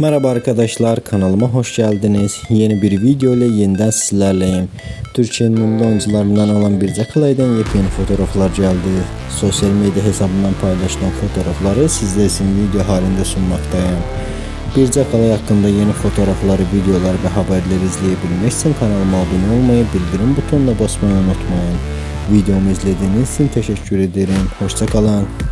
Merhaba arkadaşlar kanalıma hoş geldiniz. Yeni bir video ile yeniden sizlerleyim. Türkiye'nin ünlü oyuncularından olan bir Kalay'dan yepyeni fotoğraflar geldi. Sosyal medya hesabından paylaşılan fotoğrafları sizler için video halinde sunmaktayım. Birce Kalay hakkında yeni fotoğrafları, videolar ve haberleri izleyebilmek için kanalıma abone olmayı, bildirim butonuna basmayı unutmayın. Videomu izlediğiniz için teşekkür ederim. Hoşçakalın.